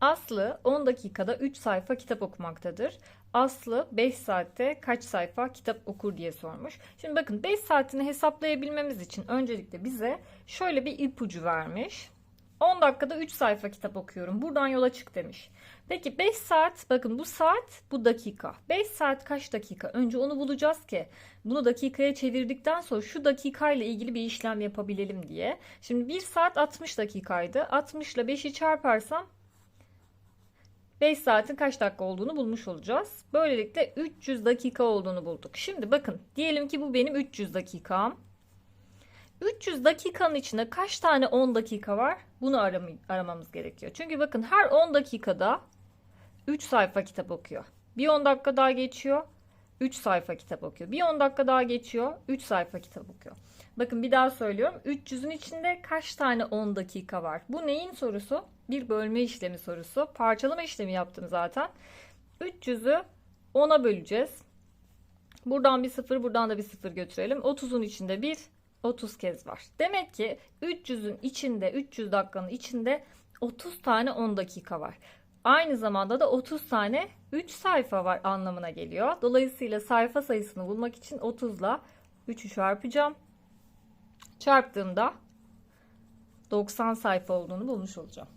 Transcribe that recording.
Aslı 10 dakikada 3 sayfa kitap okumaktadır. Aslı 5 saatte kaç sayfa kitap okur diye sormuş. Şimdi bakın 5 saatini hesaplayabilmemiz için öncelikle bize şöyle bir ipucu vermiş. 10 dakikada 3 sayfa kitap okuyorum. Buradan yola çık demiş. Peki 5 saat bakın bu saat bu dakika. 5 saat kaç dakika? Önce onu bulacağız ki bunu dakikaya çevirdikten sonra şu dakikayla ilgili bir işlem yapabilelim diye. Şimdi 1 saat 60 dakikaydı. 60 ile 5'i çarparsam 5 saatin kaç dakika olduğunu bulmuş olacağız. Böylelikle 300 dakika olduğunu bulduk. Şimdi bakın diyelim ki bu benim 300 dakikam. 300 dakikanın içinde kaç tane 10 dakika var? Bunu aram- aramamız gerekiyor. Çünkü bakın her 10 dakikada 3 sayfa kitap okuyor. Bir 10 dakika daha geçiyor. 3 sayfa kitap okuyor. Bir 10 dakika daha geçiyor. 3 sayfa kitap okuyor. Bakın bir daha söylüyorum. 300'ün içinde kaç tane 10 dakika var? Bu neyin sorusu? Bir bölme işlemi sorusu. Parçalama işlemi yaptım zaten. 300'ü 10'a böleceğiz. Buradan bir sıfır, buradan da bir sıfır götürelim. 30'un içinde bir, 30 kez var. Demek ki 300'ün içinde, 300 dakikanın içinde 30 tane 10 dakika var. Aynı zamanda da 30 tane 3 sayfa var anlamına geliyor. Dolayısıyla sayfa sayısını bulmak için 30 ile 3'ü çarpacağım. Çarptığımda 90 sayfa olduğunu bulmuş olacağım.